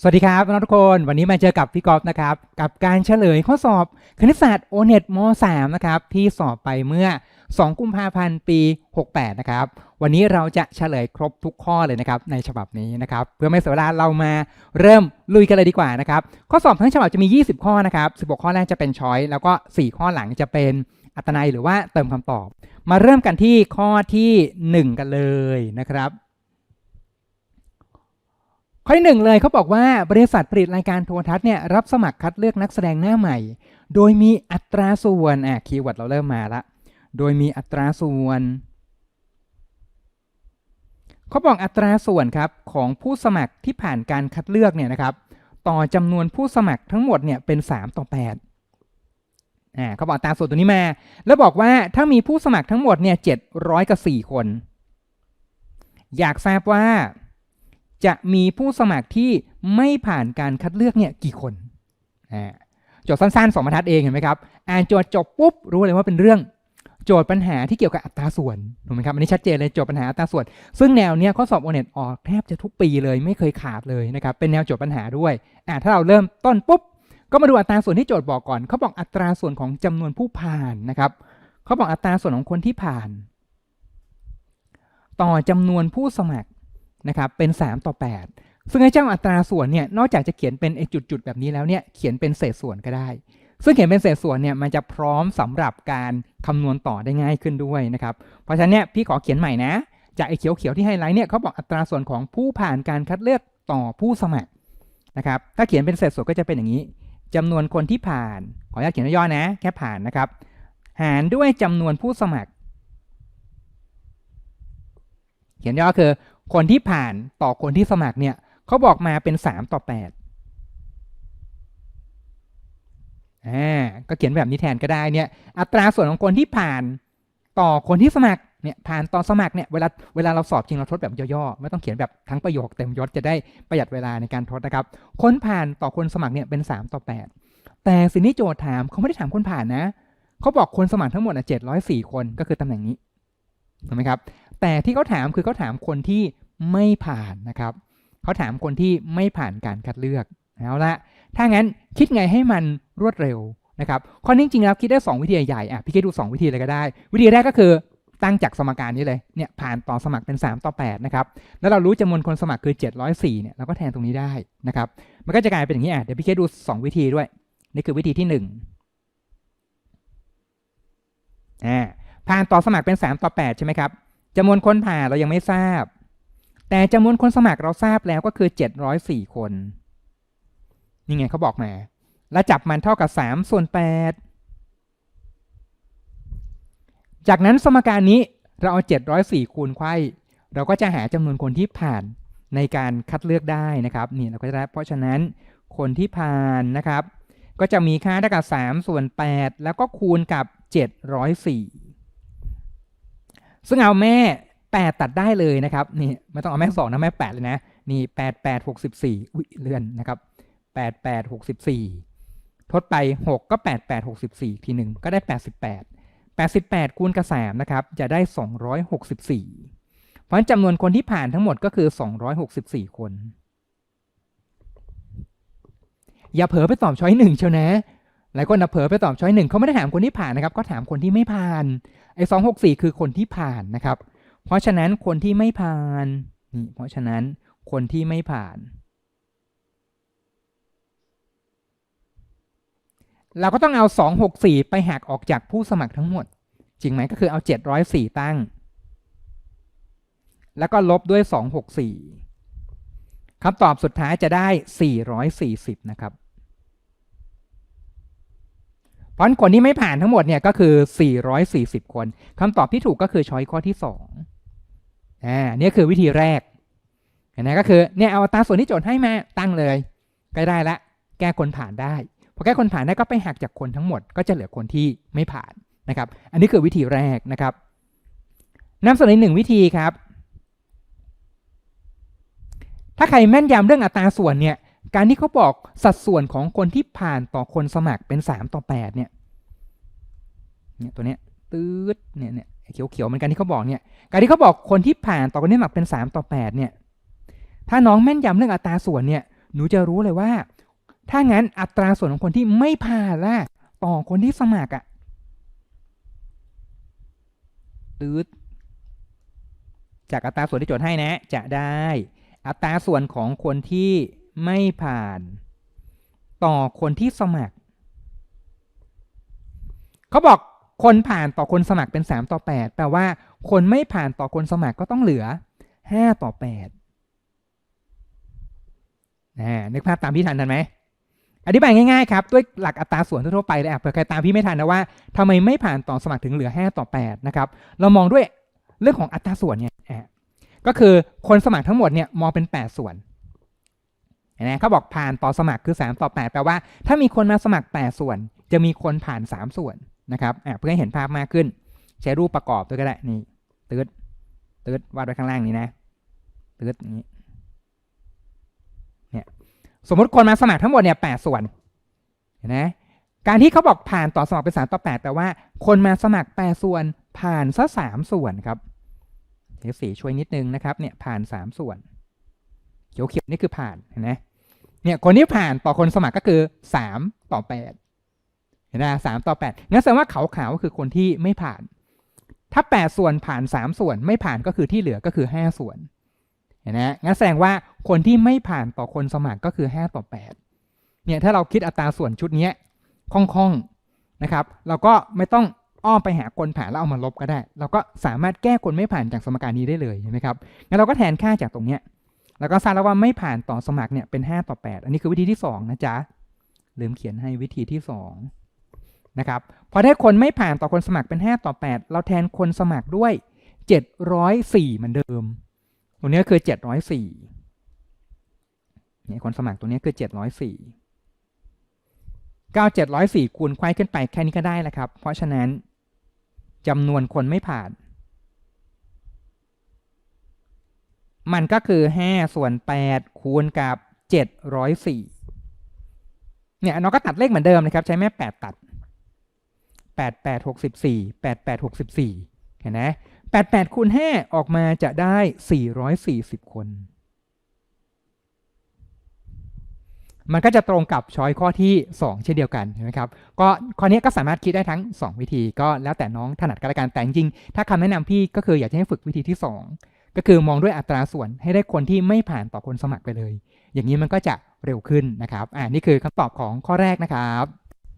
สวัสดีครับน้องทุกคนวันนี้มาเจอกับพี่กอล์ฟนะครับกับการเฉลยข้อสอบคณิตศาสตร์โอเน็ตม3นะครับที่สอบไปเมื่อ 2 กุมภาพันธ์ปี 68 นะครับ วันนี้เราจะเฉลยครบทุกข้อเลยนะครับในฉบับนี้นะครับ เพื่อไม่เสียเวลาเรามาเริ่มลุยกันเลยดีกว่านะครับ ข้อสอบทั้งฉบับจะมี 20 ข้อนะครับ 16 ข้อแรกจะเป็นช้อยแล้วก็ 4 ข้อหลังจะเป็นอัตนัยหรือว่าเติมคำตอบ มาเริ่มกันที่ข้อที่ 1 กันเลยนะครับ ข้อที่หนึ่งเลยเขาบอกว่าบริษัทผลิตรายการโทรทัศน์เนี่ยรับสมัครคัดเลือกนักแสดงหน้าใหม่ โดยมีอัตราส่วนอะคีย์เวิร์ดเราเริ่มมาละ โดยมีอัตราส่วนเขาบอกอัตราส่วนครับของผู้สมัครที่ผ่านการคัดเลือกเนี่ยนะครับ ต่อจำนวนผู้สมัครทั้งหมดเนี่ยเป็น 3 ต่อ8อ่าเขาบอกอัตราส่วนตัวนี้มา แล้วบอกว่าถ้ามีผู้สมัครทั้งหมดเนี่ย700กับ4คน อยากทราบว่า จะมีผู้สมัครที่ไม่ผ่านการคัดเลือกเนี่ยกี่คนโจทย์สั้นๆสองบรรทัดเองเห็นไหมครับอ่านโจทย์จบปุ๊บรู้เลยว่าเป็นเรื่องโจทย์ปัญหาที่เกี่ยวกับอัตราส่วนถูกไหมครับอันนี้ชัดเจนเลยโจทย์ปัญหาอัตราส่วน ซึ่งแนวเนี้ยข้อสอบโอเน็ตออกแทบจะทุกปีเลยไม่เคยขาดเลยนะครับเป็นแนวโจทย์ปัญหาด้วยอ่าถ้าเราเริ่มต้นปุ๊บก็มาดูอัตราส่วนที่โจทย์บอกก่อนเขาบอกอัตราส่วนของจำนวนผู้ผ่านนะครับเขาบอกอัตราส่วนของคนที่ผ่าน ต่อจำนวนผู้สมัคร นะครับเป็น 3 ต่อ 8 ซึ่งไอ้เจ้าอัตราส่วนเนี่ยนอกจากจะเขียนเป็นไอ้จุดๆแบบนี้แล้วเนี่ยเขียนเป็นเศษส่วนก็ได้ ซึ่งเขียนเป็นเศษส่วนเนี่ยมันจะพร้อมสำหรับการคำนวณต่อได้ง่ายขึ้นด้วยนะครับเพราะฉะนั้นเนี่ยพี่ขอเขียนใหม่นะ จากไอ้เขียวๆที่ไฮไลท์เนี่ยเขาบอกอัตราส่วนของผู้ผ่านการคัดเลือกต่อผู้สมัครนะครับถ้าเขียนเป็นเศษส่วนก็จะเป็นอย่างนี้จำนวนคนที่ผ่าน ขออนุญาตเขียนย่อนะ แค่ผ่านนะครับ หารด้วยจำนวนผู้สมัคร เขียนย่อคือ คนที่ผ่านต่อคนที่สมัครเนี่ยเขาบอกมาเป็น 3 ต่อ8อ่าก็เขียนแบบนี้แทนก็ได้เนี่ยอัตราส่วนของคนที่ผ่านต่อคนที่สมัครเนี่ยผ่านต่อสมัครเนี่ยเวลาเวลาเราสอบจริงเราทดแบบย่อๆไม่ต้องเขียนแบบทั้งประโยคเต็มยศจะได้ประหยัดเวลาในการทดนะครับ คนผ่านต่อคนสมัครเนี่ยเป็น 3 ต่อ 8 แต่สิ่งที่โจทย์ถามเขาไม่ได้ถามคนผ่านนะเขาบอกคนสมัครทั้งหมดอะ704 คนก็คือตำแหน่งนี้ถูกไหมครับแต่ที่เขาถามคือเขาถามคนที่ ไม่ผ่านนะครับเขาถามคนที่ไม่ผ่านการคัดเลือกเอาละถ้างั้นคิดไงให้มันรวดเร็วนะครับข้อนี้จริงๆแล้วคิดได้ 2 วิธีใหญ่ๆอะพี่คิดดู 2 วิธีเลยก็ได้ วิธีแรกก็คือตั้งจากสมการนี้เลยเนี่ยผ่านต่อสมัครเป็น 3 ต่อ8นะครับแล้วเรารู้จำนวนคนสมัครคือ 704เนี่ยเราก็แทนตรงนี้ได้นะครับมันก็จะกลายเป็นอย่างนี้อะเดี๋ยวพี่คิดดู 2 วิธีด้วย นี่คือวิธีที่1อ่าผ่านต่อสมัครเป็น 3 ต่อ 8 ใช่ไหมครับจำนวนคนผ่านเรายังไม่ทราบ แต่จำนวนคนสมัครเราทราบแล้วก็คือ 704 คน นี่ไงเขาบอกมา แล้วจับมันเท่ากับ 3 ส่วน 8 จากนั้นสมการนี้เราเอา 704 คูณไข้เราก็จะหาจำนวนคนที่ผ่านในการคัดเลือกได้นะครับนี่เราก็จะได้เพราะฉะนั้นคนที่ผ่านนะครับ ก็จะมีค่าเท่ากับ 3 ส่วน 8 แล้วก็คูณกับ 704 ซึ่งเอาแม่ 8 ตัดได้เลยนะครับนี่ไม่ต้องเอาแม่2นะแม่8เลยนะนี่8 8 64อุ้ยเลื่อนนะครับ8 8 64 ทดไป 6 ก็ 8 8 64 ทีหนึ่งก็ได้ 88 88คูณกับ3นะครับจะได้ 264 เพราะฉะนั้นจำนวนคนที่ผ่านทั้งหมดก็คือ 264 คน อย่าเผลอไปตอบช้อยหนึ่งเชียวนะหลายคนนะเผลอไปตอบช้อยหนึ่งเขาไม่ได้ถามคนที่ผ่านนะครับ ก็ถามคนที่ไม่ผ่านไอ้สองหกสี่คือคนที่ผ่านนะครับ เพราะฉะนั้นคนที่ไม่ผ่านนี่เพราะฉะนั้นคนที่ไม่ผ่าน เราก็ต้องเอา 264 ไปหักออกจากผู้สมัครทั้งหมด จริงไหมก็คือเอา 704 ตั้ง แล้วก็ลบด้วย 264คำตอบสุดท้ายจะได้ 440 นะครับเพราะคนที่ไม่ผ่านทั้งหมดเนี่ยก็คือ 440 คน คำตอบที่ถูกก็คือช้อยข้อที่ 2 อ่าเนี่ยคือวิธีแรกเห็นไหมก็คือเนี่ยเอาอัตราส่วนที่โจทย์ให้มาตั้งเลยก็ได้ละ แก้คนผ่านได้พอแก้คนผ่านได้ก็ไปหักจากคนทั้งหมด ก็จะเหลือคนที่ไม่ผ่านนะครับ อันนี้คือวิธีแรกนะครับนำเสนอหนึ่งวิธีครับ ถ้าใครแม่นยำเรื่องอัตราส่วนเนี่ยการที่เขาบอกสัดส่วนของคนที่ผ่านต่อคนสมัครเป็น 3 ต่อ 8 เนี่ยเนี่ยตัวเนี้ยตืดเนี่ยเนี่ย เขียวๆเหมือนกันที่เขาบอกเนี่ยการที่เขาบอกคนที่ผ่านต่อคนที่สมัครเป็น 3 ต่อ 8 เนี่ย ถ้าน้องแม่นยำเรื่องอัตราส่วนเนี่ย หนูจะรู้เลยว่า ถ้างั้นอัตราส่วนของคนที่ไม่ผ่านล่ะต่อคนที่สมัครอะตืดจากอัตราส่วนที่โจทย์ให้นะ จะได้ อัตราส่วนของคนที่ไม่ผ่าน ต่อคนที่สมัคร เขาบอก คนผ่านต่อคนสมัครเป็น 3 ต่อ 8 แปลว่า คนไม่ผ่านต่อคนสมัครก็ต้องเหลือ 5 ต่อ8นะนึกภาพตามพี่ทันทันไหมอธิบายง่ายๆครับ ด้วยหลักอัตราส่วนทั่วไปเลยอะเผื่อใครตามพี่ไม่ทันนะว่าทำไมไม่ผ่านต่อสมัครถึงเหลือ 5 ต่อ 8 นะครับ เรามองด้วยเรื่องของอัตราส่วนเนี่ยก็คือคนสมัครทั้งหมดเนี่ยมองเป็น 8 ส่วนเห็นไหมเขาบอกผ่านต่อสมัครคือ 3 ต่อ 8 แปลว่า ถ้ามีคนมาสมัคร 8 ส่วน จะมีคนผ่าน 3 ส่วน นะครับเพื่อให้เห็นภาพมากขึ้น ใช้รูปประกอบด้วยก็ได้นี่ตืดตืดวาดไว้ข้างล่างนี้นะตืดนี้เนี่ยสมมติคนมาสมัครทั้งหมดเนี่ยแปดส่วนเห็นไหมการที่เขาบอกผ่านต่อสมัครเป็นสามต่อแปดแปลว่าคนมาสมัครแปดส่วนผ่านซะสามส่วนครับเดี๋ยวสีช่วยนิดนึงนะครับเนี่ยผ่านสามส่วนเขียวเขียวๆนี่คือผ่านเห็นไหมเนี่ยคนที่ผ่านต่อคนสมัครก็คือสามต่อแปด เห็นไหมสามต่อแปดงั้นแสดงว่าขาวๆก็คือคนที่ไม่ผ่าน ถ้า8ส่วนผ่าน3ส่วนไม่ผ่านก็คือที่เหลือก็คือ5ส่วน เห็นไหมงั้นแสดงว่าคนที่ไม่ผ่านต่อคนสมัครก็คือ5ต่อ8เนี่ยถ้าเราคิดอัตราส่วนชุดเนี้คล่องๆนะครับ เราก็ไม่ต้องอ้อมไปหาคนผ่านแล้วเอามาลบก็ได้ เราก็สามารถแก้คนไม่ผ่านจากสมการนี้ได้เลยเห็นไหมครับงั้นเราก็แทนค่าจากตรงเนี้ยแล้วก็ทราบแล้วว่าไม่ผ่านต่อสมัครเนี่ยเป็น 5 ต่อ 8 อันนี้คือวิธีที่ 2 นะจ๊ะลืมเขียนให้วิธีที่ 2 นะครับพอได้คนไม่ผ่านต่อคนสมัครเป็น 5 ต่อ 8 เราแทนคนสมัครด้วย 704เหมือนเดิมตรงนี้ก็คือ 704เนี่ยคนสมัครตรงนี้คือ 704 9 704 คูณควายขึ้นไปแค่นี้ก็ได้แล้วครับ เพราะฉะนั้นจำนวนคนไม่ผ่าน มันก็คือ 5 ส่วน 8 คูณกับ 704เนี่ยน้องก็ตัดเลขเหมือนเดิมนะครับ ใช้แม่ 8 ตัด 8 8 64 8 8 64 เห็นไหม8 8คูณ5ออกมาจะได้ 440 คน มันก็จะตรงกับช้อยข้อที่ 2 เช่นเดียวกันเห็นไหมครับ ก็ข้อนี้ก็สามารถคิดได้ทั้ง 2 วิธีก็แล้วแต่น้องถนัดกันละกันแต่จริงถ้าคำแนะนำพี่ก็คืออยากจะให้ฝึกวิธีที่ 2 ก็คือมองด้วยอัตราส่วนให้ได้คนที่ไม่ผ่านต่อคนสมัครไปเลย อย่างนี้มันก็จะเร็วขึ้นนะครับ อ่านี่คือคำตอบของข้อแรกนะครับ